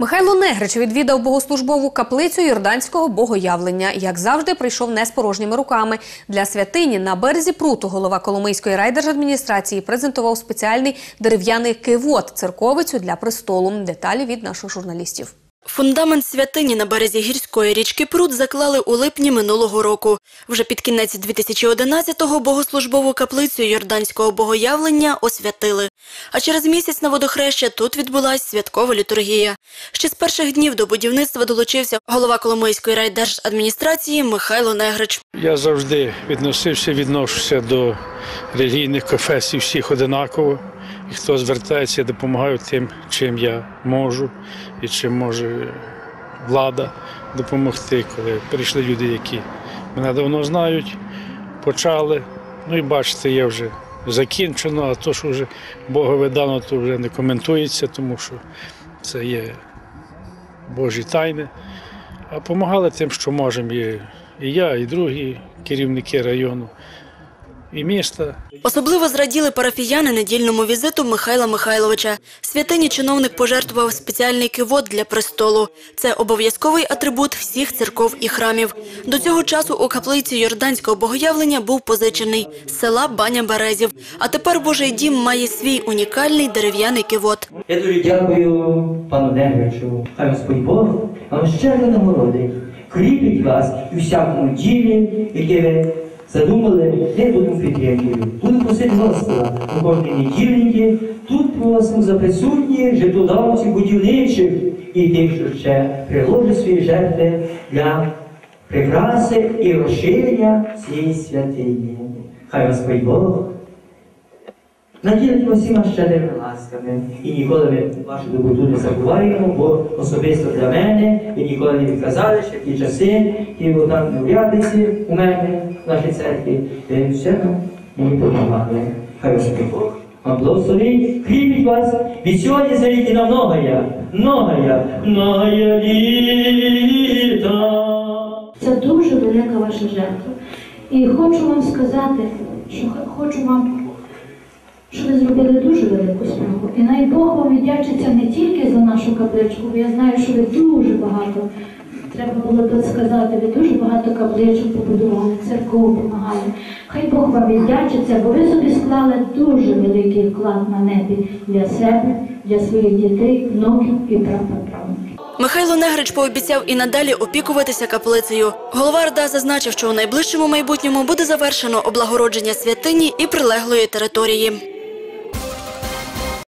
Михайло Негрич відвідав богослужбову каплицю Йорданського богоявлення. Як завжди, прийшов не з порожніми руками. Для святині на березі пруту голова Коломийської райдержадміністрації презентував спеціальний дерев'яний кивот – церковицю для престолу. Деталі від наших журналістів. Фундамент святині на березі гірської річки Прут заклали у липні минулого року. Вже під кінець 2011-го богослужбову каплицю Йорданського богоявлення освятили. А через місяць на водохреща тут відбулась святкова літургія. Ще з перших днів до будівництва долучився голова Коломийської райдержадміністрації Михайло Негрич. Я завжди відносився, відношуся до релігійних конфесій всіх одинаково. Хто звертається, я допомагаю тим, чим я можу і чим може влада допомогти, коли прийшли люди, які мене давно знають, почали. Ну і бачите, я вже закінчено, а то, що вже Богове дано, то вже не коментується, тому що це є Божі тайни. А допомагали тим, що можемо. І я, і другі керівники району, і міста. Особливо зраділи парафіяни недільному візиту Михайла Михайловича. Святині чиновник пожертвував спеціальний кивот для престолу. Це обов'язковий атрибут всіх церков і храмів. До цього часу у каплиці Йорданського богоявлення був позичений з села Баня Березів. А тепер Божий дім має свій унікальний дерев'яний кивот. Я дуже дякую пану Негричу. Хай Господь Бог вам щедро нагородить, кріпить вас у всякому ділі, яке ви задумали, не будемо підтримкою. Тут посить у кожній неділі. Тут просимо за присутні житлодавців, будівничих і тих, що ще приложить свої жертви для прикраси і розширення цієї святині. Хай Господь Бог Наділить усіма щедрими ласками. І ніколи ми вашу доброту не забуваємо, бо особисто для мене ви ніколи не відказали, що ті часи, ті там не урядниці у мене в нашій церкві, все мені допомагали. Хай Господь Бог вам благословить, кріпить вас, від сьогодні завіки на многоя, многоя, многоя літа. Це дуже велика ваша жертва. І хочу вам сказати, що хочу вам, що ви зробили дуже велику справу. І най Бог вам віддячиться не тільки за нашу капличку, бо я знаю, що ви дуже багато. Треба було тут сказати, ви дуже багато капличок побудували, церков допомагали. Хай Бог вам віддячиться, бо ви собі склали дуже великий вклад на небі для себе, для своїх дітей, внуків і прапраправнуків. Михайло Негрич пообіцяв і надалі опікуватися каплицею. Голова РДА зазначив, що у найближчому майбутньому буде завершено облагородження святині і прилеглої території.